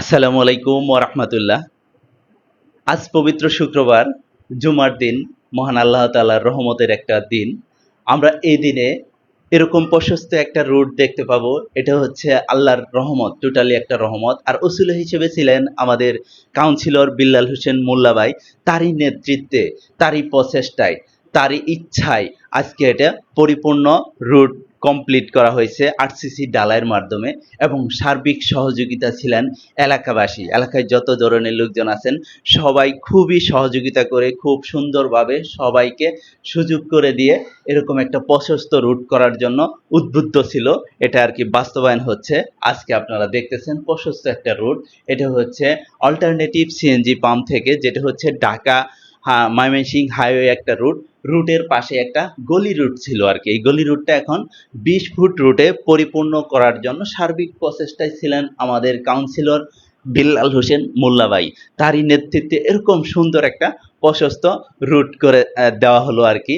আসসালামু আলাইকুম ওরহমতুল্লাহ আজ পবিত্র শুক্রবার, জুমার দিন, মহান আল্লাহ তাআলার রহমতের একটা দিন। আমরা এই দিনে এরকম প্রশস্ত একটা রুট দেখতে পাবো, এটা হচ্ছে আল্লাহর রহমত টোটালি একটা রহমত। আর উসুল হিসেবে ছিলেন আমাদের কাউন্সিলর বিল্লাল হোসেন মোল্লাবাই তারই নেতৃত্বে, তারই প্রচেষ্টায়, তারই ইচ্ছায় আজকে এটা পরিপূর্ণ রুট কমপ্লিট করা হয়েছে আরসিসি ডালাইয়ের মাধ্যমে এবং সার্বিক সহযোগিতা ছিলেন এলাকাবাসী। এলাকায় যত ধরনের লোকজন আছেন, সবাই খুবই সহযোগিতা করে, খুব সুন্দরভাবে সবাইকে সুযোগ করে দিয়ে এরকম একটা প্রশস্ত রুট করার জন্য উদ্বুদ্ধ ছিল। এটা আর কি বাস্তবায়ন হচ্ছে। আজকে আপনারা দেখতেছেন প্রশস্ত একটা রুট এটা হচ্ছে অল্টারনেটিভ সিএনজি পাম্প থেকে, যেটা হচ্ছে ঢাকা হ্যাঁ ময়মনসিং হাইওয়ে একটা রুট রুটের পাশে একটা গলি রুট ছিল আর কি। এই গলি রুটটা এখন বিশ ফুট রুটে পরিপূর্ণ করার জন্য সার্বিক প্রচেষ্টায় ছিলেন আমাদের কাউন্সিলর বিল্লাল হোসেন মোল্লাবাই তারই নেতৃত্বে এরকম সুন্দর একটা প্রশস্ত রুট করে দেওয়া হলো আর কি।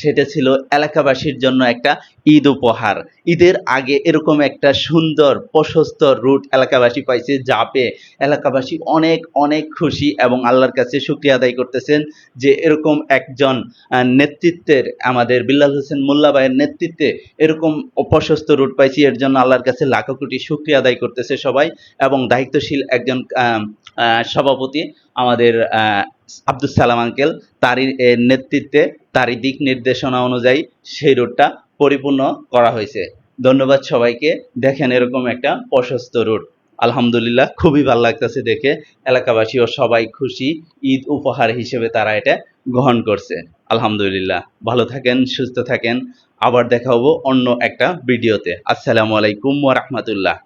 সেটা ছিল এলাকাবাসীর জন্য একটা ঈদ উপহার। ঈদের আগে এরকম একটা সুন্দর, প্রশস্ত রুট এলাকাবাসী পাইছে যা পেয়ে এলাকাবাসী অনেক অনেক খুশি এবং আল্লাহর কাছে শুক্রিয়া আদায় করতেছেন যে এরকম একজন নেতৃত্বের, আমাদের বিল্লাল হোসেন মোল্লাবাইয়ের নেতৃত্বে এরকম প্রশস্ত রুট পাইছি। এর জন্য আল্লাহর কাছে লাখো কোটি শুক্রিয়া আদায় করতেছে সবাই এবং দায়িত্বশীল একজন সভাপতি আমাদের আব্দুল সালাম আঙ্কেল, তারই নেতৃত্বে, তারই দিক নির্দেশনা অনুযায়ী সেই রুটটা পরিপূর্ণ করা হয়েছে। ধন্যবাদ সবাইকে। দেখেন এরকম একটা প্রশস্ত রুট। আলহামদুলিল্লাহ, খুবই ভালো লাগতেছে দেখে। এলাকাবাসী ও সবাই খুশি, ঈদ উপহার হিসেবে তারা এটা গ্রহণ করছে। আলহামদুলিল্লাহ, ভালো থাকেন, সুস্থ থাকেন। আবার দেখা হব অন্য একটা ভিডিওতে। আসসালামু আলাইকুম ওয়া রাহমাতুল্লাহ।